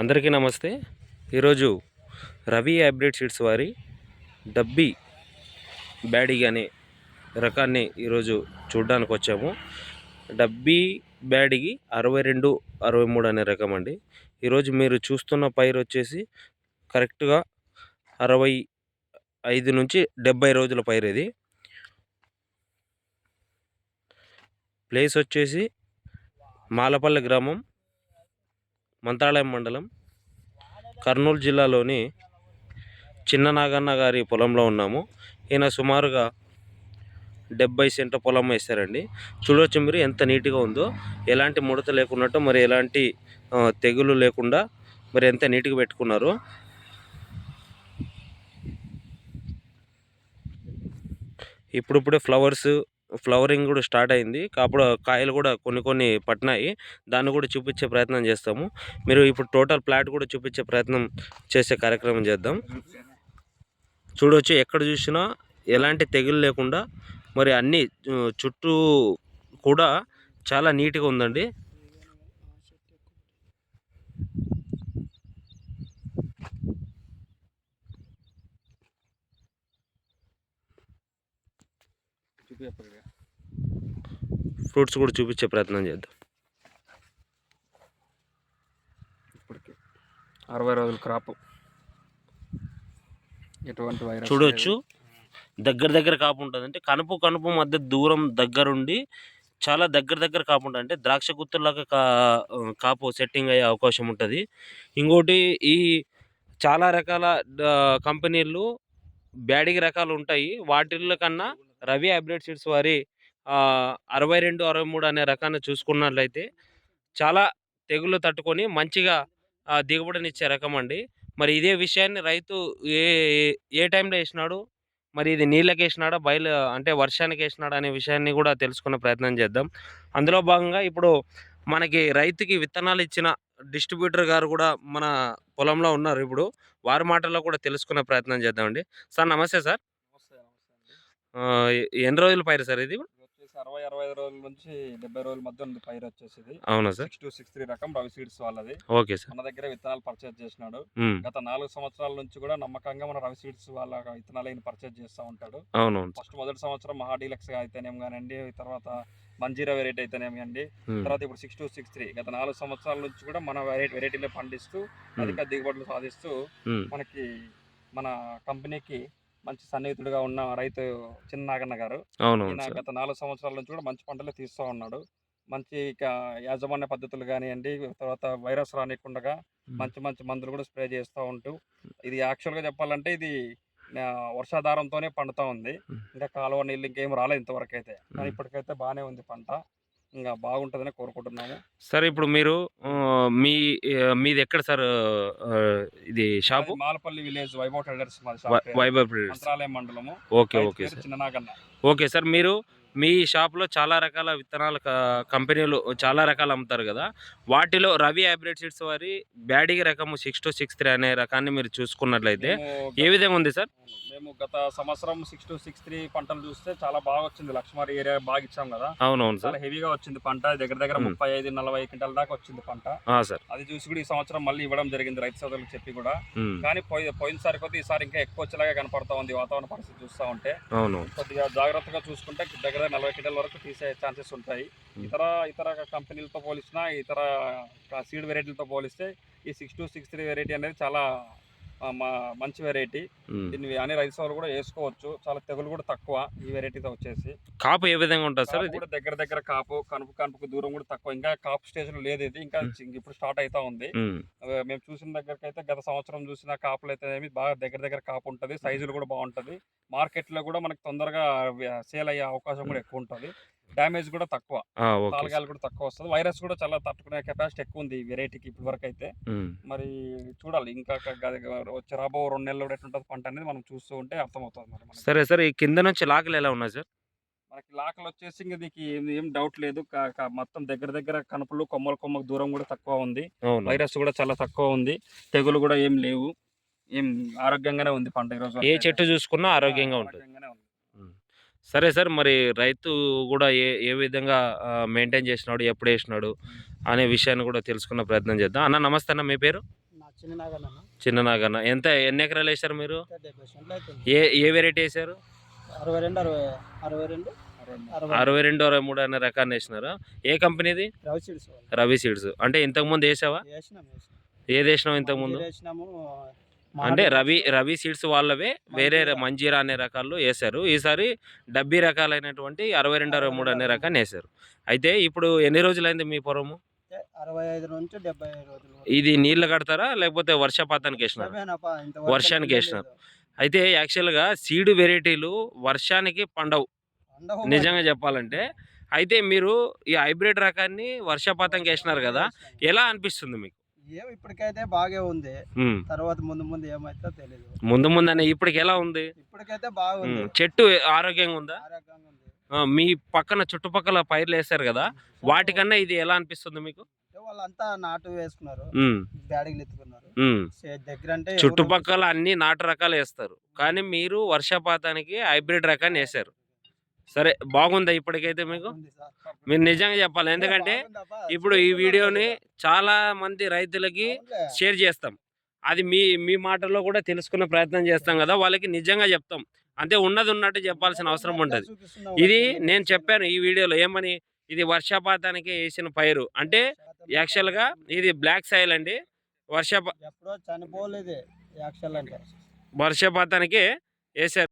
అందరికీ నమస్తే. ఈరోజు రవి హైబ్రిడ్ సీడ్స్ వారి డబ్బీ బ్యాడీ అనే రకాన్ని ఈరోజు చూడడానికి వచ్చాము. డబ్బీ బ్యాడిగి అరవై రెండు అరవై మూడు అనే రకం అండి. ఈరోజు మీరు చూస్తున్న పైరు వచ్చేసి కరెక్ట్గా అరవై ఐదు నుంచి డెబ్బై రోజుల పైరు ఇది. ప్లేస్ వచ్చేసి మాలపల్లి గ్రామం మంత్రాలయం మండలం కర్నూలు జిల్లాలోని చిన్న నాగన్న గారి పొలంలో ఉన్నాము. ఈయన సుమారుగా డెబ్బై సెంట పొలం వేస్తారండి చూడవచ్చు మీరు ఎంత నీట్గా ఉందో ఎలాంటి ముడత లేకున్నట్టు మరి ఎలాంటి తెగులు లేకుండా మరి ఎంత నీట్గా పెట్టుకున్నారు. ఇప్పుడిప్పుడే ఫ్లవర్స్ ఫ్లవరింగ్ కూడా స్టార్ట్ అయింది. కాపుడు కాయలు కూడా కొన్ని కొన్ని పట్టినాయి. దాన్ని కూడా చూపించే ప్రయత్నం చేస్తాము. మీరు ఇప్పుడు టోటల్ ప్లాట్ కూడా చూపించే ప్రయత్నం చేసే కార్యక్రమం చేద్దాం. చూడవచ్చు ఎక్కడ చూసినా ఎలాంటి తెగులు లేకుండా మరి అన్నీ చుట్టూ కూడా చాలా నీట్గా ఉందండి. ఫ్రూట్స్ కూడా చూపించే ప్రయత్నం చేద్దాం. ఇప్పటికి అరవై రోజుల క్రాప్. ఎటువంటి వైరస్ చూడొచ్చు. దగ్గర దగ్గర కాపు ఉంటుంది. అంటే కనుపు కనుపు మధ్య దూరం దగ్గరుండి చాలా దగ్గర దగ్గర కాపు ఉంటుంది. అంటే ద్రాక్ష గుత్తులాగా కా కాపు సెట్టింగ్ అయ్యే అవకాశం ఉంటుంది. ఇంకోటి ఈ చాలా రకాల కంపెనీలు బ్యాడిగి రకాలు ఉంటాయి. వాటిల్లో కన్నా రవి హైబ్రిడ్ సీడ్స్ వారి అరవై రెండు అరవై మూడు అనే రకాన్ని చూసుకున్నట్లయితే చాలా తెగులు తట్టుకొని మంచిగా దిగుబడినిచ్చే రకం అండి. మరి ఇదే విషయాన్ని రైతు ఏ ఏ- ఏ టైంలో వేసినాడు మరి ఇది నీళ్ళకి వేసినాడా బయలు అంటే వర్షానికి వేసినాడా అనే విషయాన్ని కూడా తెలుసుకునే ప్రయత్నం చేద్దాం. అందులో భాగంగా ఇప్పుడు మనకి రైతుకి విత్తనాలు ఇచ్చిన డిస్ట్రిబ్యూటర్ గారు కూడా మన పొలంలో ఉన్నారు. ఇప్పుడు వారి మాటల్లో కూడా తెలుసుకునే ప్రయత్నం చేద్దామండి. సార్ నమస్తే సార్ నమస్తే, నమస్తే అండి. ఆ, ఎ- ఎన్ని రోజుల పైరు సార్ ఇది? వచ్చేసి అరవై అరవై ఐదు రోజుల నుంచి డెబ్బై రోజుల మధ్య ఉంది పైరు వచ్చేసి ఇది అవునా sir? Six two six three రకం రవి సీడ్స్ వాళ్ళది. Okay sir. మన దగ్గర విత్తనాలు పర్చేజ్ చేసినాడు. గత నాలుగు సంవత్సరాల నుంచి కూడా నమ్మకంగా మన రవి సీడ్స్ వాళ్ళ విత్తనాలు అయిన పర్చేజ్ చేస్తూ ఉంటాడు. అవునవును ఫస్ట్ మొదటి సంవత్సరం మహా డీలక్స్ అయితేనేం కానివ్వండి తర్వాత మంజీరా వెరైటీ అయితేనేం కానివ్వండి ఉమ్, తర్వాత ఇప్పుడు సిక్స్ టూ సిక్స్ త్రీ గత నాలుగు సంవత్సరాల నుంచి కూడా మన వెరైటీ వెరైటీలో పండిస్తూ అధిక దిగుబడులు సాధిస్తూ మనకి మన కంపెనీకి మంచి సన్నిహితుడిగా ఉన్న రైతు చిన్న నాగన్న గారు. ఈయన గత నాలుగు సంవత్సరాల నుంచి కూడా మంచి పంటలు తీస్తూ ఉన్నాడు. మంచి ఇక యాజమాన్య పద్ధతులు కానివ్వండి తర్వాత వైరస్ రానికుండా మంచి మంచి మందులు కూడా స్ప్రే చేస్తూ ఉంటూ ఇది యాక్చువల్గా చెప్పాలంటే ఇది వర్షాధారంతోనే పండుతూ ఉంది. ఇంకా కాలువ నీళ్ళు ఇంకేం రాలేదు ఇంతవరకు అయితే కానీ. ఇప్పటికైతే బాగానే ఉంది పంట. ఇంకా బాగుంటుందని కోరుకుంటున్నాము. సార్ ఇప్పుడు మీరు మీ మీది ఎక్కడ సార్ ఇది shop? Malapalli village Vaibhav traders. Vaibhav traders. Mantralayam మండలము. Okay okay sir. Okay sir మీరు మీ షాప్లో చాలా రకాల విత్తనాల కంపెనీలు చాలా రకాలు అమ్ముతారు కదా? వాటిలో రవి హైబ్రిడ్ సీడ్స్ వారి బ్యాడీ రకము సిక్స్ టు సిక్స్ త్రీ అనే రకాన్ని మీరు చూసుకున్నట్లయితే ఏ విధంగా ఉంది సార్? మేము గత సంవత్సరం సిక్స్ టు సిక్స్ త్రీ పంటలు చూస్తే చాలా బాగా వచ్చింది. లక్ష్మారి ఏరియా బాగా ఇచ్చాం కదా? అవునవును సార్. చాలా హెవీగా వచ్చింది పంట. దగ్గర దగ్గర. ముప్పై ఐదు నలభై క్వింటాల దాకా వచ్చింది పంట. సార్. అది చూసి కూడా ఈ సంవత్సరం మళ్ళీ ఇవ్వడం జరిగింది రైతు సోదరులకు చెప్పి కూడా. కానీ పోయి పోయినసారి కొద్ది ఈసారి ఇంకా ఎక్కువ వచ్చేలాగా కనపడతా ఉంది వాతావరణ పరిస్థితి చూస్తూ ఉంటే. అవును. కొద్దిగా జాగ్రత్తగా చూసుకుంటే దగ్గర నలభై క్వింటాల వరకు తీసే ఛాన్సెస్ ఉంటాయి. ఇతర ఇతర కంపెనీలతో పోలిసినా ఇతర సీడ్ వెరైటీలతో పోలిస్తే ఈ six two six three variety అనేది చాలా మంచి వెరైటీ. దీన్ని అన్ని రైతు సోదరులు కూడా వేసుకోవచ్చు. చాలా తెగులు కూడా తక్కువ ఈ వెరైటీతో వచ్చేసి. కాపు ఏ విధంగా ఉంటుంది సార్ కూడా దగ్గర దగ్గర కాపు కనుపు కనుపుకు దూరం కూడా తక్కువ. ఇంకా కాపు స్టేజ్లో లేదు ఇది. ఇంకా ఇప్పుడు స్టార్ట్ అవుతా ఉంది. మేము. చూసిన దగ్గరకు అయితే గత సంవత్సరం చూసిన కాపులు అయితే ఏమి బాగా దగ్గర దగ్గర కాపు ఉంటుంది. సైజులు కూడా బాగుంటది. మార్కెట్లో కూడా మనకి తొందరగా సేల్ అయ్యే అవకాశం కూడా ఎక్కువ ఉంటుంది. డ్యామేజ్ కూడా తక్కువ. తాలగాలు కూడా తక్కువ వస్తుంది. వైరస్ కూడా చాలా తట్టుకునే కెపాసిటీ ఎక్కువ ఉంది వెరైటీకి ఇప్పటి వరకు అయితే మరి చూడాలి. ఇంకా వచ్చే రాబో రెండు నెలలు కూడా ఎట్లుంటుంది పంట అనేది మనం చూస్తూ ఉంటే అర్థమవుతుంది మరి. సరే సార్ ఈ కింద నుంచి లాకలు ఎలా ఉన్నాయి సార్? మనకి లాకలు వచ్చేసి ఇంక దీనికి ఏం- డౌట్ లేదు. మొత్తం దగ్గర దగ్గర కనుపులు కొమ్మల కొమ్మకు దూరం కూడా తక్కువ ఉంది. వైరస్ కూడా చాలా తక్కువ ఉంది. తెగులు కూడా ఏం లేవు. ఏం ఆరోగ్యంగానే ఉంది పంట ఈరోజు. ఏ. చెట్టు చూసుకున్నా ఆరోగ్యంగా ఉంటుంది. సరే సార్ మరి రైతు కూడా ఏ ఏ విధంగా మెయింటైన్ చేసినాడు ఎప్పుడు వేసినాడు అనే విషయాన్ని కూడా తెలుసుకున్న ప్రయత్నం చేద్దాం. అన్న నమస్తే అన్న మీ పేరు? చిన్న నాగన్న ఎంత ఎన్ని ఎకరాలు వేశారు మీరు? ఏ ఏ వెరైటీ వేశారు? అరవై రెండు అరవై అరవై రెండు అరవై అరవై రెండు అరవై మూడు అనే రకాన్ని వేసినారా? ఏ కంపెనీది? రవి సీడ్స్. రవి సీడ్స్. అంటే ఇంతకుముందు వేసావా. ఏది వేసినావు ఇంతకుముందు? అంటే రవి. రవి సీడ్స్ వాళ్ళవే వేరే మంజీరా. అనే రకాలు వేశారు ఈసారి డబ్బీ రకాలైనటువంటి అరవై రెండు అరవై మూడు అనే రకాన్ని వేశారు అయితే ఇప్పుడు ఎన్ని రోజులైంది మీ పొరము అరవై ఐదు నుంచి డెబ్బై రోజులు. ఇది నీళ్ళు కడతారా లేకపోతే వర్షపాతానికి వేసినారు వర్షానికి వేసినారు. అయితే యాక్చువల్గా సీడ్ వెరైటీలు వర్షానికి పండవు నిజంగా చెప్పాలంటే అయితే మీరు ఈ హైబ్రిడ్ రకాన్ని వర్షపాతంకి వేసినారు కదా. ఎలా అనిపిస్తుంది మీకు ఏం ఇప్పటికైతే బాగా ఉంది. తర్వాత ముందు ముందు ఏమైతే తెలియదు ముందు ముందనే ఇప్పటికి ఎలా ఉంది? ఇప్పటికైతే బాగుంది. చెట్టు ఆరోగ్యంగా ఉందా? ఆరోగ్యంగా ఉంది. ఆ, మీ పక్కన చుట్టుపక్కల పైర్లు వేశారు కదా వాటికన్నా ఇది ఎలా అనిపిస్తుంది మీకు? వాళ్ళంతా నాటు వేసుకున్నారు. ఉమ్, బ్యాడిగిలు ఎత్తుకున్నారు. దగ్గర అంటే చుట్టుపక్కల అన్ని నాటు రకాలు వేస్తారు. కానీ మీరు వర్షపాతానికి హైబ్రిడ్ రకాన్ని వేశారు. సరే బాగుందా ఇప్పటికైతే మీకు. మీరు నిజంగా చెప్పాలి ఎందుకంటే. ఇప్పుడు ఈ వీడియోని. చాలా మంది రైతులకి. షేర్ చేస్తాం అది మీ మీ మాటల్లో కూడా తెలుసుకునే ప్రయత్నం చేస్తాం కదా వాళ్ళకి నిజంగా చెప్తాం అంతే ఉన్నది ఉన్నట్టు చెప్పాల్సిన అవసరం ఉంటుంది. ఇది నేను. చెప్పాను ఈ వీడియోలో ఏమని ఇది వర్షపాతానికి వేసిన పైరు అంటే యాక్చువల్గా ఇది బ్లాక్ సాయిల్ అండి వర్షపా ఎప్పుడో చనిపోలేదు యాక్చువల్ అంటే వర్షపాతానికి వేసారు